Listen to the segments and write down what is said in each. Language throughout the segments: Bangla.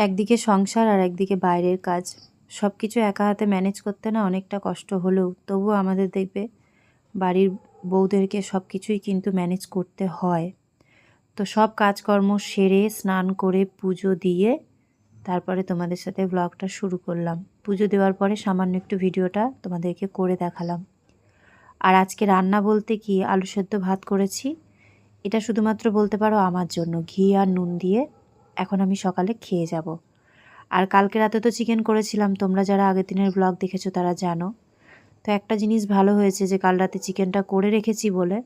একদিকে সংসার আর একদিকে বাইরের কাজ। সব কিছু একা হাতে ম্যানেজ করতে না অনেকটা কষ্ট হলেও তবুও আমাদের দেখবে বাড়ির বউদেরকে সব কিছুই কিন্তু ম্যানেজ করতে হয়। তো সব কাজকর্ম সেরে স্নান করে পুজো দিয়ে তারপরে তোমাদের সাথে ব্লগটা শুরু করলাম। পুজো দেওয়ার পরে সামান্য একটু ভিডিওটা তোমাদেরকে করে দেখালাম। আর আজকে রান্না বলতে কি? আলু সেদ্ধ ভাত করেছি। এটা শুধুমাত্র বলতে পারো আমার জন্য। ঘি আর নুন দিয়ে এখন আমি সকালে খেয়ে যাব। আর কালকে রাতে তো চিকেন করেছিলাম, তোমরা যারা আগের দিনের ব্লগ দেখেছ তারা জানো। তো একটা জিনিস ভালো হয়েছে যে কাল রাতে চিকেনটা করে রেখেছি বলে,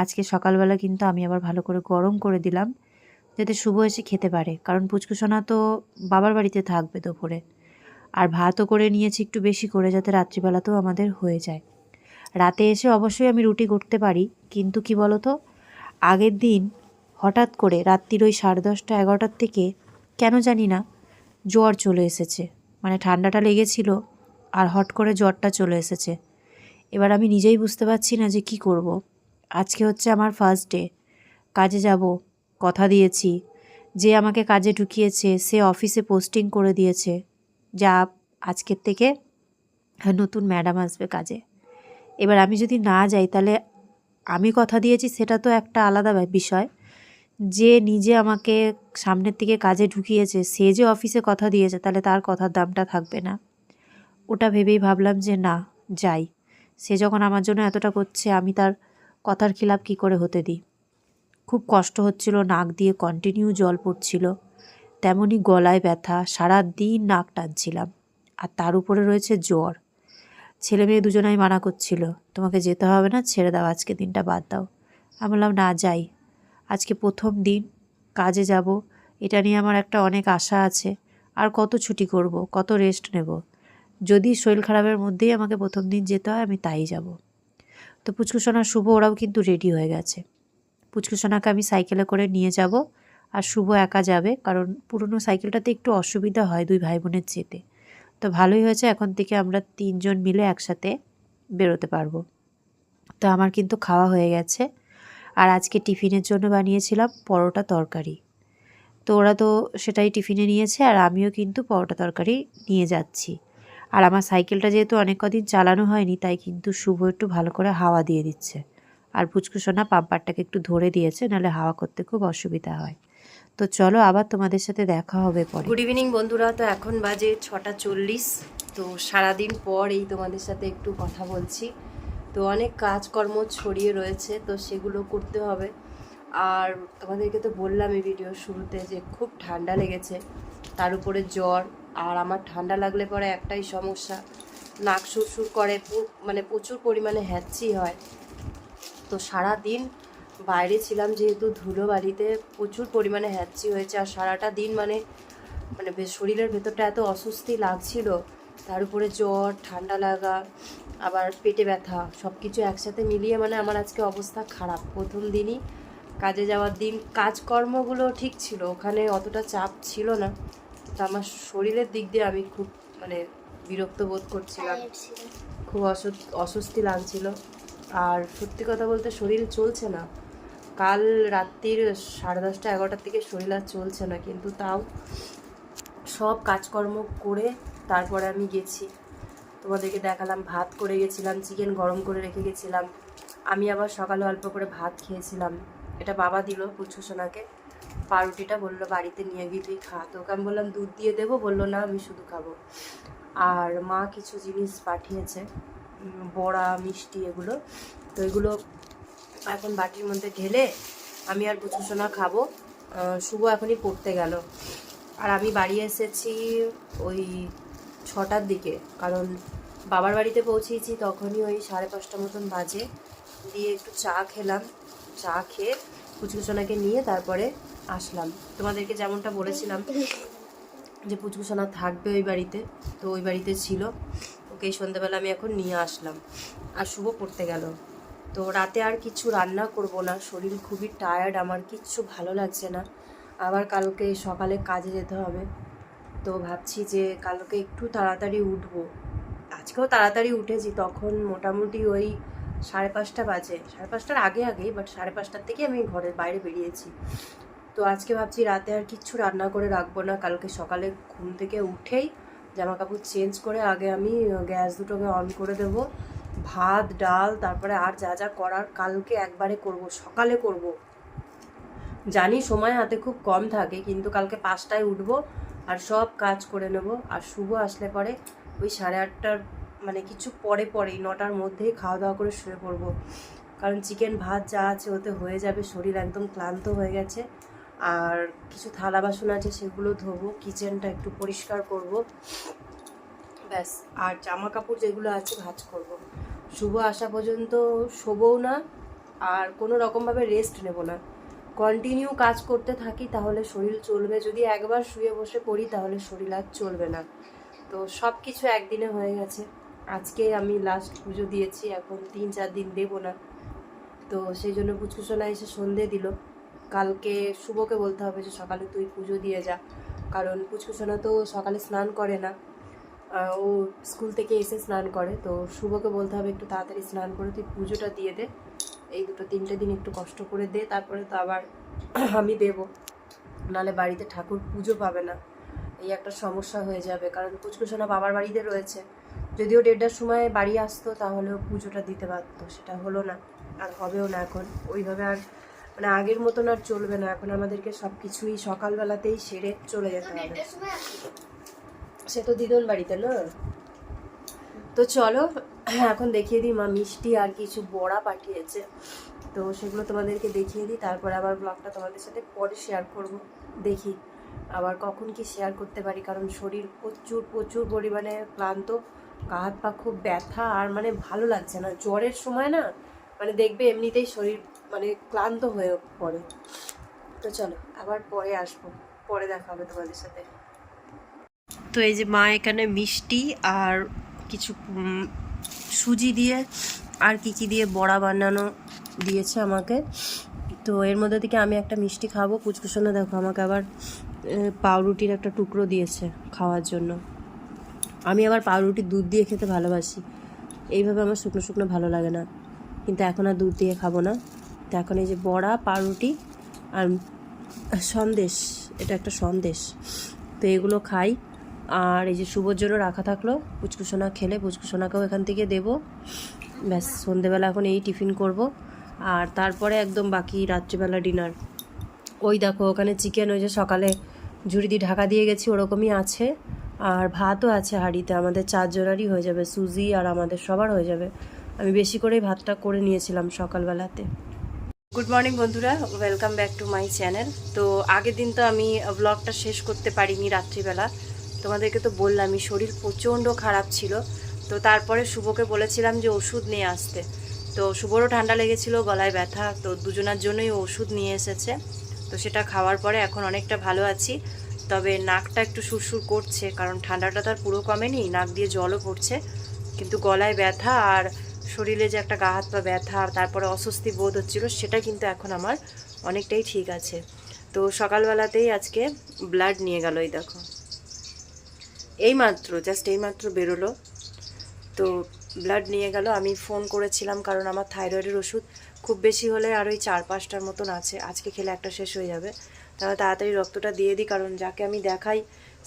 আজকে সকালবেলা কিন্তু আমি আবার ভালো করে গরম করে দিলাম, যাতে শুভ এসে খেতে পারে। কারণ পুচকুসোনা তো বাবার বাড়িতে থাকবে দুপুরে, আর ভাতও করে নিয়েছি একটু বেশি করে যাতে রাত্রিবেলাতেও আমাদের হয়ে যায়। রাতে এসে অবশ্যই আমি রুটি করতে পারি, কিন্তু কি বলো তো আগের দিন হঠাৎ করে রাত্রির ওই সাড়ে দশটা, এগারোটার থেকে কেন জানি না, জ্বর চলে এসেছে। মানে ঠান্ডাটা লেগেছিল আর হট করে জ্বরটা চলে এসেছে। এবার আমি নিজেই বুঝতে পারছি না যে কি করব। আজকে হচ্ছে আমার ফার্স্ট ডে কাজে যাব, কথা দিয়েছি। যে আমাকে কাজে ঢুকিয়েছে, সে অফিসে পোস্টিং করে দিয়েছে। যা আজকের থেকে নতুন ম্যাডাম আসবে কাজে। এবার আমি যদি না যাই, তাহলে আমি কথা দিয়েছি, সেটা তো একটা আলাদা বিষয়। যে নিজে আমাকে সামনের দিকে কাজে ঢুকিয়েছে, সে যে অফিসে কথা দিয়েছে, তাহলে তার কথার দামটা থাকবে না। ওটা ভেবেই ভাবলাম যে না, যাই। সে যখন আমার জন্য এতটা করছে, আমি তার কথার খিলাপ কী করে হতে দিই? খুব কষ্ট হচ্ছিল, নাক দিয়ে কন্টিনিউ জল পড়ছিল। তেমনই গলায় ব্যথা সারা দিন নাক টানছিলাম। আর তার উপরে রয়েছে জ্বর। ছেলে মেয়ে দুজনাই মানা করছিল, তোমাকে যেতে হবে না, ছেড়ে দাও, আজকে দিনটা বাদ দাও। আমি বললাম, না, যাই। আজকে প্রথম দিন, কাজে যাব। এটা নিয়ে আমার একটা অনেক আশা আছে। আর কত ছুটি করব, কত রেস্ট নেব। যদি শরীর খারাপের মধ্যেই আমাকে প্রথম দিন যেতে হয়, আমি তাই যাব। তো পুচকুসোনা শুভ ওরাও কিন্তু রেডি হয়ে গেছে। পুচকুসোনাকে আমি সাইকেলে করে নিয়ে যাব। আর শুভ একা যাবে, কারণ পুরনো সাইকেলটাতে একটু অসুবিধা হয় দুই ভাই বোনের যেতে। তো ভালোই হয়েছে, এখন থেকে আমরা তিনজন মিলে একসাথে বেরোতে পারব। তো আমার কিন্তু খাওয়া হয়ে গেছে। আর আজকে টিফিনের জন্য বানিয়েছিলাম পরোটা তরকারি। তো ওরা তো সেটাই টিফিনে নিয়েছে আর আমিও কিন্তু পরোটা তরকারি নিয়ে যাচ্ছি। আর আমার সাইকেলটা যেহেতু অনেক কদিন চালানো হয়নি, তাই কিন্তু শুভ একটু ভালো করে হাওয়া দিয়ে দিচ্ছে। আর পুচকুসোনা পাম্পারটাকে একটু ধরে দিয়েছে, নাহলে হাওয়া করতে খুব অসুবিধা হয়। তো চলো আবার তোমাদের সাথে দেখা হবে পরে। গুড ইভিনিং বন্ধুরা, তো এখন বাজে ছটা চল্লিশ। তো সারাদিন পর এই তোমাদের সাথে একটু কথা বলছি। তো অনেক কাজকর্ম ছড়িয়ে রয়েছে, তো সেগুলো করতে হবে। আর তোমাদেরকে তো বললাম এই ভিডিওর শুরুতে যে খুব ঠান্ডা লেগেছে, তার উপরে জ্বর, আর আমার ঠান্ডা লাগলে পরে একটাই সমস্যা, নাক সুরসুর করে মানে প্রচুর পরিমাণে হ্যাচ্ছি হয়। তো সারা দিন বাইরে ছিলাম যেহেতু ধুলো বাড়িতে প্রচুর পরিমাণে হ্যাচ্ছি হয়েছে, আর সারাটা দিন মানে মানে শরীরের ভেতরটা এত অস্বস্তি লাগছিল, তার উপরে জ্বর, ঠান্ডা লাগা আবার পেটে ব্যথা সব কিছু একসাথে মিলিয়ে মানে আমার আজকে অবস্থা খারাপ। প্রথম দিনই কাজে যাওয়ার দিন কাজকর্মগুলো ঠিক ছিল ওখানে অতটা চাপ ছিল না। তো আমার শরীরের দিক দিয়ে আমি খুব মানে বিরক্ত বোধ করছিলাম। খুব অস্ব- অস্বস্তি লাগছিল। আর সত্যি কথা বলতে শরীর চলছে না। কাল রাত্রির সাড়ে দশটা এগারোটার থেকে শরীর আর চলছে না কিন্তু তাও সব কাজকর্ম করে তারপরে আমি গেছি। তোমাদেরকে দেখালাম, ভাত করে গেছিলাম চিকেন গরম করে রেখে গেছিলাম। আমি আবার সকালে অল্প করে ভাত খেয়েছিলাম। এটা বাবা দিল পুচু সোনাকে। পাউরুটিটা বলল, বাড়িতে নিয়ে গিয়ে তুই খা। তো আমি বললাম, দুধ দিয়ে দেবো? বলল, না, আমি শুধু খাব। আর মা কিছু জিনিস পাঠিয়েছে বড়া, মিষ্টি এগুলো। তো এগুলো এখন বাটির মধ্যে ঢেলে আমি আর পুচু সোনা খাব। শুভ এখনই পড়তে গেল। আর আমি বাড়ি এসেছি ওই ছটার দিকে, কারণ বাবার বাড়িতে পৌঁছেছি তখনই ওই সাড়ে পাঁচটা মতন বাজে। দিয়ে একটু চা খেলাম, চা খেয়ে পুচকুসোনাকে নিয়ে তারপরে আসলাম। তোমাদেরকে যেমনটা বলেছিলাম যে পুচকুসোনা থাকবে ওই বাড়িতে, তো ওই বাড়িতে ছিল। ওকে সন্ধ্যাবেলা আমি এখন নিয়ে আসলাম। আর শুভ পড়তে গেল। তো রাতে আর কিছু রান্না করব না, শরীর খুবই টায়ার্ড আমার কিচ্ছু ভালো লাগছে না। আবার কালকে সকালে কাজে যেতে হবে। তো ভাবছি যে কালকে একটু তাড়াতাড়ি উঠবো। আজকেও তাড়াতাড়ি উঠেছি, তখন মোটামুটি ওই সাড়ে পাঁচটা বাজে। সাড়ে পাঁচটার আগে আগেই বাট সাড়ে পাঁচটার থেকে আমি ঘরের বাইরে বেরিয়েছি। তো আজকে ভাবছি রাতে আর কিচ্ছু রান্না করে রাখব না। কালকে সকালে ঘুম থেকে উঠেই জামা কাপড় চেঞ্জ করে আগে আমি গ্যাস দুটোকে অন করে দেব। ভাত, ডাল, তারপরে আর যা যা করার কালকে একবারে করব, সকালে করব। জানি সময় হাতে খুব কম থাকে, কিন্তু কালকে পাঁচটায় উঠবো। আর সব কাজ করে নেব। আর শুভ আসলে পরে ওই সাড়ে আটটার মানে কিছু পরে পরেই নটার মধ্যেই খাওয়া দাওয়া করে শুয়ে পড়ব। কারণ চিকেন ভাত যা আছে ওতে হয়ে যাবে, শরীর একদম ক্লান্ত হয়ে গেছে। আর কিছু থালা বাসন আছে সেগুলো ধোবো, কিচেনটা একটু পরিষ্কার করব। ব্যাস, আর জামা কাপড় যেগুলো আছে ভাজ করব। শুভ আসা পর্যন্ত শোবও না, আর কোনো রকমভাবে রেস্ট নেব না। কন্টিনিউ কাজ করতে থাকি, তাহলে শরীর চলবে। যদি একবার শুয়ে বসে পড়ি, তাহলে শরীর আর চলবে না। তো সব কিছু একদিনে হয়ে গেছে। আজকে আমি লাস্ট পুজো দিয়েছি, এখন তিন চার দিন দেবো না। তো সেই জন্য পুচকুসোনা এসে সন্ধে দিল। কালকে শুভকে বলতে হবে যে, সকালে তুই পুজো দিয়ে যা। কারণ পুচকুসোনা তো সকালে স্নান করে না। ও স্কুল থেকে এসে স্নান করে। তো শুভকে বলতে হবে, একটু তাড়াতাড়ি স্নান করে তুই পুজোটা দিয়ে দে। এই দুটো তিনটে দিন একটু কষ্ট করে দে, তারপরে তো আবার আমি দেব। নালে বাড়িতে ঠাকুর পুজো পাবে না। এই একটা সমস্যা হয়ে যাবে, কারণ পুচকুসোনা বাবার বাড়িতে রয়েছে। যদিও দেড়টার সময় বাড়ি আসতো, তাহলেও পুজোটা দিতে পারতো সেটা হলো না, আর হবেও না এখন। ওইভাবে আর মানে আগের মতন আর চলবে না। এখন আমাদেরকে সব কিছুই সকালবেলাতেই সেরে চলে যেতে হবে। সে তো দিদন বাড়িতে না? তো চলো, এখন দেখিয়ে দিই মা মিষ্টি আর কিছু বড়া পাঠিয়েছে। তো সেগুলো তোমাদেরকে দেখিয়ে দিই, তারপরে আবার ব্লগটা তোমাদের সাথে পরে শেয়ার করব। দেখি আবার কখন কি শেয়ার করতে পারি, কারণ শরীর প্রচুর প্রচুর পরিমাণে ক্লান্ত, গা হাত পা খুব ব্যথা, আর মানে ভালো লাগছে না। জ্বরের সময় না মানে দেখবে এমনিতেই শরীর মানে ক্লান্ত হয়ে পড়ে। তো চলো, আবার পরে আসব, পরে দেখা হবে তোমাদের সাথে। তো এই যে মা এখানে মিষ্টি আর কিছু সুজি দিয়ে আর কি কি দিয়ে বড়া বানানো দিয়েছে আমাকে। তো এর মধ্যে থেকে আমি একটা মিষ্টি খাব। পুচকুসোনা দেখো আমাকে আবার পাউরুটির একটা টুকরো দিয়েছে খাওয়ার জন্য। আমি আবার পাউরুটি দুধ দিয়ে খেতে ভালোবাসি। এইভাবে আমার শুকনো শুকনো ভালো লাগে না। কিন্তু এখন আর দুধ দিয়ে খাব না। তো এখন এই যে বড়া, পাউরুটি আর সন্দেশ, এটা একটা সন্দেশ। তো এগুলো খাই। আর এই যে শুভর জন্য রাখা থাকল, পুচকুসোনা খেলে পুচকুসোনাকেও এখান থেকে দেবো। ব্যাস, সন্ধেবেলা এখন এই টিফিন করব। আর তারপরে একদম বাকি রাত্রিবেলা ডিনার। ওই দেখো, ওখানে চিকেন, ওই যে সকালে ঝুড়ি দিয়ে ঢাকা দিয়ে গেছি, ওরকমই আছে। আর ভাতও আছে হাঁড়িতে, আমাদের চারজনারই হয়ে যাবে, সুজি আর আমাদের সবার হয়ে যাবে। আমি বেশি করেই ভাতটা করে নিয়েছিলাম সকালবেলাতে। গুড মর্নিং বন্ধুরা, welcome back to my channel. তো আগের দিন তো আমি ব্লগটা শেষ করতে পারিনি রাত্রিবেলা। তোমাদেরকে তো বললামই, শরীর প্রচণ্ড খারাপ ছিল। তো তারপরে শুভকে বলেছিলাম যে ওষুধ নিয়ে আসতে। তো শুভরও ঠান্ডা লেগেছিল, গলায় ব্যথা, তো দুজনার জন্যই ওষুধ নিয়ে এসেছে। তো সেটা খাওয়ার পরে এখন অনেকটা ভালো আছি। তবে নাকটা একটু সুরসুর করছে, কারণ ঠান্ডাটা তো আর পুরো কমেনি, নাক দিয়ে জলও পড়ছে। কিন্তু গলায় ব্যথা আর শরীরে যে একটা গা হাত পা ব্যথা, তারপরে অস্বস্তি বোধ হচ্ছিল, সেটা কিন্তু এখন আমার অনেকটাই ঠিক আছে। তো সকালবেলাতেই আজকে ব্লাড নিয়ে গেল এই দেখো। এই মাত্র জাস্ট এই মাত্র বেরোলো। তো ব্লাড নিয়ে গেল। আমি ফোন করেছিলাম কারণ আমার থাইরয়েডের ওষুধ খুব বেশি হলে আর ওই চার পাঁচটার মতন আছে। আজকে খেলে একটা শেষ হয়ে যাবে। তাহলে তাড়াতাড়ি রক্তটা দিয়ে দিই কারণ যাকে আমি দেখাই,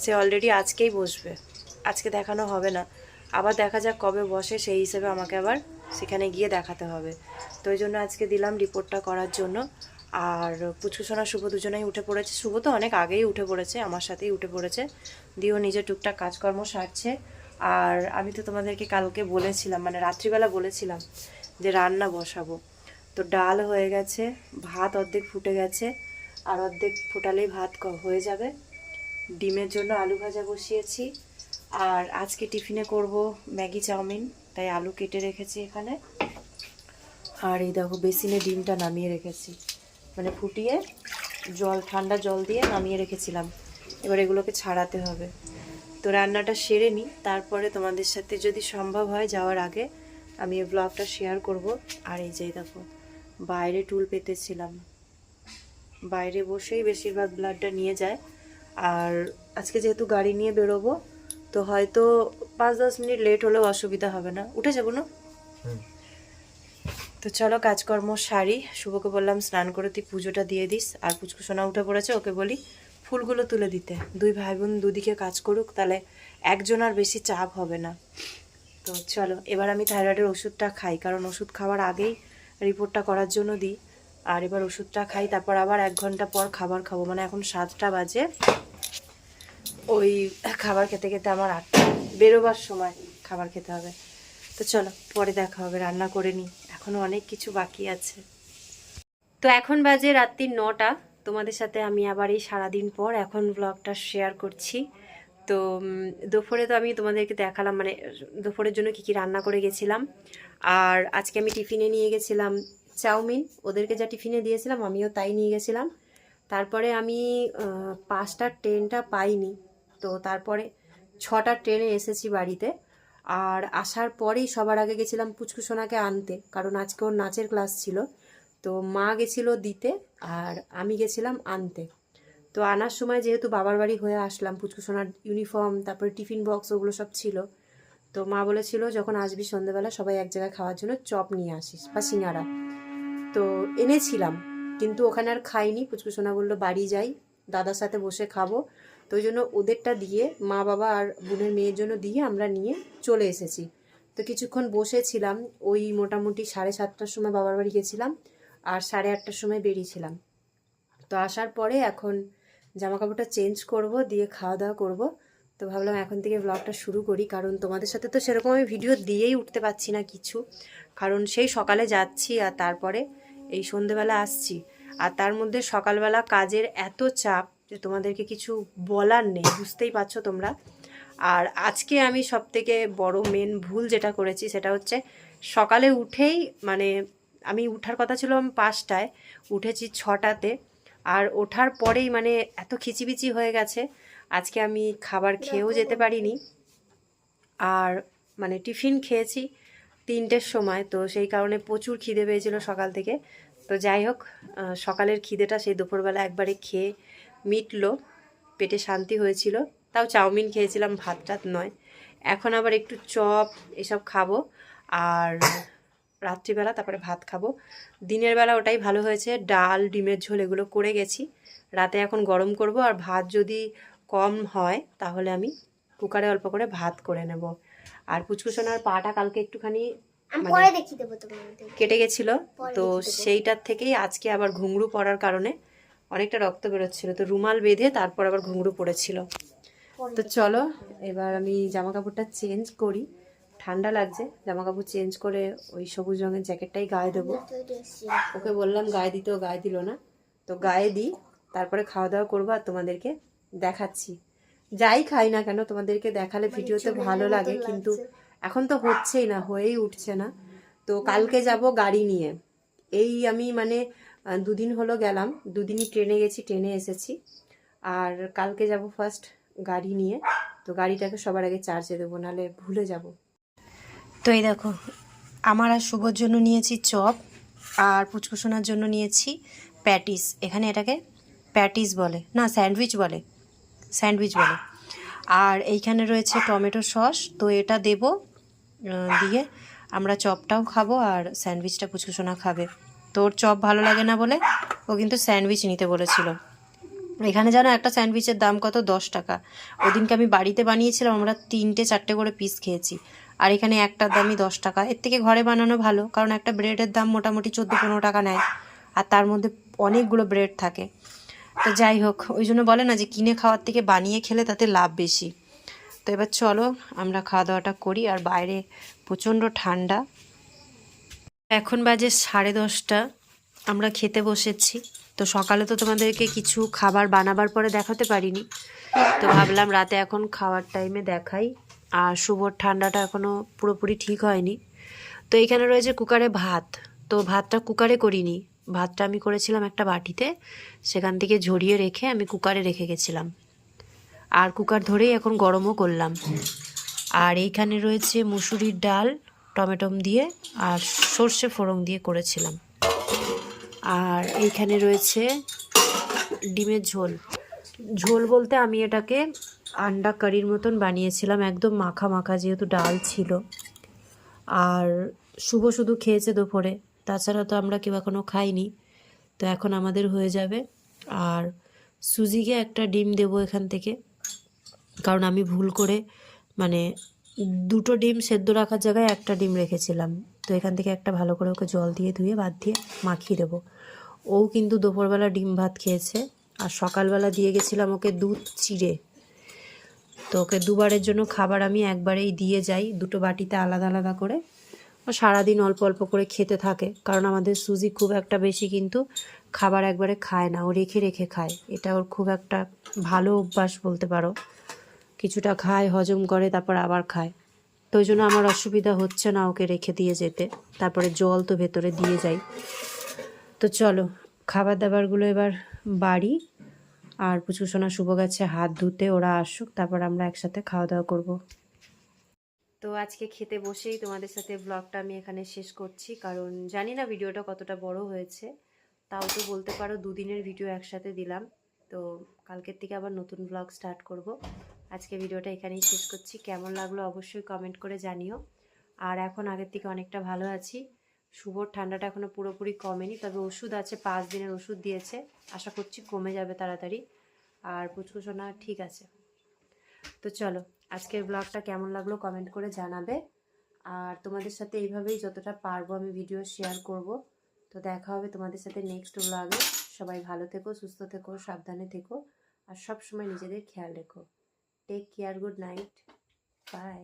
সে অলরেডি আজকেই বসবে। আজকে দেখানো হবে না। আবার দেখা যাক কবে বসে, সেই হিসেবে আমাকে আবার সেখানে গিয়ে দেখাতে হবে। তো ওই জন্য আজকে দিলাম রিপোর্টটা করার জন্য। আর পুচকু সোনা শুভ দুজনেই উঠে পড়েছে। শুভ তো অনেক আগেই উঠে পড়েছে, আমার সাথেই উঠে পড়েছে। দিয়েও নিজের টুকটাক কাজকর্ম সারছে। আর আমি তো তোমাদেরকে কালকে বলেছিলাম মানে রাত্রিবেলা বলেছিলাম যে রান্না বসাবো। তো ডাল হয়ে গেছে, ভাত অর্ধেক ফুটে গেছে, আর অর্ধেক ফোটালেই ভাত হয়ে যাবে। ডিমের জন্য আলু ভাজা বসিয়েছি। আর আজকে টিফিনে করব ম্যাগি চাউমিন, তাই আলু কেটে রেখেছি এখানে। আর এই দেখো, বেসিনে ডিমটা নামিয়ে রেখেছি। মানে ফুটিয়ে জল, ঠান্ডা জল দিয়ে নামিয়ে রেখেছিলাম। এবার এগুলোকে ছাড়াতে হবে। তো রান্নাটা সেরে নিই। তারপরে তোমাদের সাথে যদি সম্ভব হয় যাওয়ার আগে, আমি এই ব্লগটা শেয়ার করব। আর এই যে দেখো, বাইরে টুল পেতেছিলাম। বাইরে বসেই বেশিরভাগ ব্লাডটা নিয়ে যায়। আর আজকে যেহেতু গাড়ি নিয়ে বেরোবো, তো হয়তো পাঁচ দশ মিনিট লেট হলেও অসুবিধা হবে না। উঠে যাব না? তো চলো কাজকর্ম সারি। শুভকে বললাম, স্নান করে তুই পুজোটা দিয়ে দিস। আর পুচকু সোনা উঠে পড়েছে, ওকে বলি ফুলগুলো তুলে দিতে। দুই ভাই বোন দুদিকে কাজ করুক, তাহলে একজন আর বেশি চাপ হবে না। তো চলো, এবার আমি থাইরয়েডের ওষুধটা খাই, কারণ ওষুধ খাওয়ার আগেই রিপোর্টটা করার জন্য দিই। আর এবার ওষুধটা খাই, তারপর আবার এক ঘণ্টা পর খাবার খাব। মানে এখন সাতটা বাজে। ওই খাবার খেতে খেতে আমার আটটা। বেরোবার সময় খাবার খেতে হবে। তো চলো, পরে দেখা হবে, রান্না করে নিই। এখনও অনেক কিছু বাকি আছে। তো এখন বাজে রাত্রি নটা। তোমাদের সাথে আমি আবার এই সারাদিন পর এখন ব্লগটা শেয়ার করছি। তো দুপুরে তো আমি তোমাদেরকে দেখালাম মানে দুপুরের জন্য কি কি রান্না করে গেছিলাম। আর আজকে আমি টিফিনে নিয়ে গেছিলাম চাউমিন। ওদেরকে যা টিফিনে দিয়েছিলাম আমিও তাই নিয়ে গেছিলাম। তারপরে আমি আহ, পাঁচটা ট্রেনটা পাইনি। তো তারপরে ছটা ট্রেনে এসেছি বাড়িতে। আর আসার পরেই সবার আগে গেছিলাম পুচকু সোনাকে আনতে, কারণ আজকে ওর নাচের ক্লাস ছিল। তো মা গেছিল দিতে আর আমি গেছিলাম আনতে। তো আনার সময় যেহেতু বাবার বাড়ি হয়ে আসলাম, পুচকু সোনার ইউনিফর্ম তারপরে টিফিন বক্স ওগুলো সব ছিল। তো মা বলেছিল, যখন আসবি সন্ধ্যেবেলা সবাই এক জায়গায় খাওয়ার জন্য চপ নিয়ে আসিস বা সিঙ্গারা। তো এনেছিলাম, কিন্তু ওখানে আর খাইনি। পুচকু সোনা বলল, বাড়ি যাই, দাদার সাথে বসে খাব। তো ওই জন্য ওদেরটা দিয়ে মা বাবা আর বোনের মেয়ের জন্য দিয়ে আমরা নিয়ে চলে এসেছি। তো কিছুক্ষণ বসেছিলাম, ওই মোটামুটি সাড়ে সাতটার সময় বাবার বাড়ি গেছিলাম আর সাড়ে আটটার সময় বেরিয়েছিলাম। তো আসার পরে এখন জামা কাপড়টা চেঞ্জ করব, দিয়ে খাওয়া দাওয়া করব। তো ভাবলাম এখন থেকে ব্লগটা শুরু করি, কারণ তোমাদের সাথে তো সেরকম আমি ভিডিও দিয়েই উঠতে পারছি না কিছু। কারণ সেই সকালে যাচ্ছি আর তারপরে এই সন্ধেবেলা আসছি। আর তার মধ্যে সকালবেলা কাজের এত চাপ যে তোমাদেরকে কিছু বলার নেই বুঝতেই পারছ তোমরা। আর আজকে আমি সব থেকে বড় মেন ভুল যেটা করেছি সেটা হচ্ছে সকালে উঠেই মানে আমি উঠার কথা ছিল আমি পাঁচটায় উঠেছি ছটাতে। আর ওঠার পরেই মানে এত খিচিবিচি হয়ে গেছে আজকে আমি খাবার খেয়েও যেতে পারিনি। আর মানে টিফিন খেয়েছি তিনটের সময় তো সেই কারণে প্রচুর খিদে পেয়েছিল সকাল থেকে। তো যাই হোক সকালের খিদেটা সেই দুপুরবেলা একবারে খেয়ে মিটলো পেটে শান্তি হয়েছিল। তাও চাউমিন খেয়েছিলাম ভাত টাত নয়। এখন আবার একটু চপ এসব খাব। আর রাত্রিবেলা তারপরে ভাত খাব। দিনের বেলা ওটাই ভালো হয়েছে। ডাল ডিমের ঝোল এগুলো করে গেছি। রাতে এখন গরম করব। আর ভাত যদি কম হয় তাহলে আমি কুকারে অল্প করে ভাত করে নেব। আর পুচকুসোনার পাটা কালকে একটুখানি মানে- কেটে গেছিল। তো সেইটার থেকেই আজকে আবার ঘুঙরু পড়ার কারণে অনেকটা রক্ত বেরোচ্ছিল। তো রুমাল বেঁধে তারপর আবার ঘুঙরু পড়েছিল। তো চলো এবার আমি জামা কাপড়টা চেঞ্জ করি। ঠান্ডা লাগছে জামা কাপড় চেঞ্জ করে ওই সবুজ রঙের জ্যাকেটটাই গায়ে দেবো। ওকে বললাম গায়ে দিতে ও গায়ে দিল না। তো গায়ে দিই তারপরে খাওয়া দাওয়া করব আর তোমাদেরকে দেখাচ্ছি। যাই খাই না কেন তোমাদেরকে দেখালে মানে ভিডিওতে ভালো লাগে কিন্তু এখন তো হচ্ছেই না হয়েই উঠছে না। তো কালকে যাব গাড়ি নিয়ে। এই আমি মানে দুদিন হলো গেলাম। দুদিনই ট্রেনে গেছি, ট্রেনে এসেছি। আর কালকে যাব ফার্স্ট গাড়ি নিয়ে। তো গাড়িটাকে সবার আগে চার্জে দেবো, নাহলে ভুলে যাব। তো এই দেখো, আমার আর শুভর জন্য নিয়েছি চপ, আর পুচকুসোনার জন্য নিয়েছি প্যাটিস। এখানে এটাকে প্যাটিস বলে, না, স্যান্ডউইচ বলে স্যান্ডউইচ বলে। আর এইখানে রয়েছে টমেটো সস, তো এটা দেব দিয়ে আমরা চপটাও খাব আর স্যান্ডউইচটা পুচকুসোনা খাবে। তোর চপ ভালো লাগে না বলে? ও কিন্তু স্যান্ডউইচ নিতে বলেছিল। এখানে জানো একটা স্যান্ডউইচের দাম কত? দশ টাকা। ওদিনকে আমি বাড়িতে বানিয়েছিলাম, আমরা তিনটে চারটে করে পিস খেয়েছি। আর এখানে একটার দামই দশ টাকা। এর থেকে ঘরে বানানো ভালো, কারণ একটা ব্রেডের দাম মোটামুটি চোদ্দ পনেরো টাকা নেয়। আর তার মধ্যে অনেকগুলো ব্রেড থাকে। তো যাই হোক, ওই জন্য বলে না যে কিনে খাওয়ার থেকে বানিয়ে খেলে তাতে লাভ বেশি। তো এবার চলো আমরা খাওয়া দাওয়াটা করি। আর বাইরে প্রচণ্ড ঠান্ডা। এখন বাজে সাড়ে দশটা। আমরা খেতে বসেছি। তো সকালে তো তোমাদেরকে কিছু খাবার বানাবার পরে দেখাতে পারিনি। তো ভাবলাম রাতে এখন খাওয়ার টাইমে দেখাই। আর শুভর ঠান্ডাটা এখনও পুরোপুরি ঠিক হয়নি। তো এখানে রয়েছে কুকারে ভাত। তো ভাতটা কুকারে করিনি। ভাতটা আমি করেছিলাম একটা বাটিতে। সেখান থেকে ঝরিয়ে রেখে আমি কুকারে রেখে গেছিলাম। আর কুকার ধরেই এখন গরমও করলাম। আর এইখানে রয়েছে মুসুরির ডাল। টমেটম দিয়ে আর সর্ষে ফোড়ন দিয়ে করেছিলাম। আর এইখানে রয়েছে ডিমের ঝোল। ঝোল বলতে আমি এটাকে আন্ডা কারির মতন বানিয়েছিলাম, একদম মাখা মাখা যেহেতু ডাল ছিল। আর শুভ শুধু খেয়েছে দুপুরে, তাছাড়া তো আমরা কেউ এখনও খাইনি। তো এখন আমাদের হয়ে যাবে। আর সুজিকে একটা ডিম দেবো এখান থেকে, কারণ আমি ভুল করে মানে দুটো ডিম সেদ্ধ রাখার জায়গায় একটা ডিম রেখেছিলাম। তো এখান থেকে একটা ভালো করে ওকে জল দিয়ে ধুয়ে, বাদ দিয়ে মাখিয়ে দেবো। ও কিন্তু দুপুরবেলা ডিম ভাত খেয়েছে। আর সকালবেলা দিয়ে গেছিলাম ওকে দুধ চিড়ে। তো ওকে দুবারের জন্য খাবার আমি একবারেই দিয়ে যাই, দুটো বাটিতে আলাদা আলাদা করে। ও সারাদিন অল্প অল্প করে খেতে থাকে, কারণ আমাদের সুজি খুব একটা বেশি কিন্তু খাবার একবারে খায় না। ও রেখে রেখে খায়। এটা ওর খুব একটা ভালো অভ্যাস বলতে পারো। কিছুটা খায়, হজম করে, তারপর আবার খায়। তো ওই জন্য আমার অসুবিধা হচ্ছে না ওকে রেখে দিয়ে যেতে। তারপরে জল তো ভেতরে দিয়ে যাই। তো চলো খাবার দাবারগুলো এবার বাড়ি। আর পুচকুসোনা শুভ গেছে, হাত ধুতে ওরা আসুক, তারপর আমরা একসাথে খাওয়া দাওয়া করব। তো আজকে খেতে বসেই তোমাদের সাথে ব্লগটা আমি এখানে শেষ করছি, কারণ জানি না ভিডিওটা কতটা বড় হয়েছে। তাও তো বলতে পারো, দুদিনের ভিডিও একসাথে দিলাম। তো কালকের থেকে আবার নতুন ব্লগ স্টার্ট করব। আজকে ভিডিওটা এখানেই শেষ করছি। কেমন লাগল অবশ্যই কমেন্ট করে জানিও। আর এখন আগের থেকে অনেকটা ভালো আছি। শুভর ঠান্ডাটা এখনও পুরোপুরি কমেনি, তবে ওষুধ আছে, পাঁচ দিনের ওষুধ দিয়েছে। আশা করছি কমে যাবে তাড়াতাড়ি। আর পুচকুসোনা ঠিক আছে। তো চলো, আজকের ব্লগটা কেমন লাগল কমেন্ট করে জানাবে। আর তোমাদের সাথে এইভাবেই যতটা পারব আমি ভিডিও শেয়ার করব। তো দেখা হবে তোমাদের সাথে নেক্সট ব্লগে সবাই ভালো থেকো, সুস্থ থেকো, সাবধানে থেকো আর সব সময় নিজেদের খেয়াল রেখো। Take care good night bye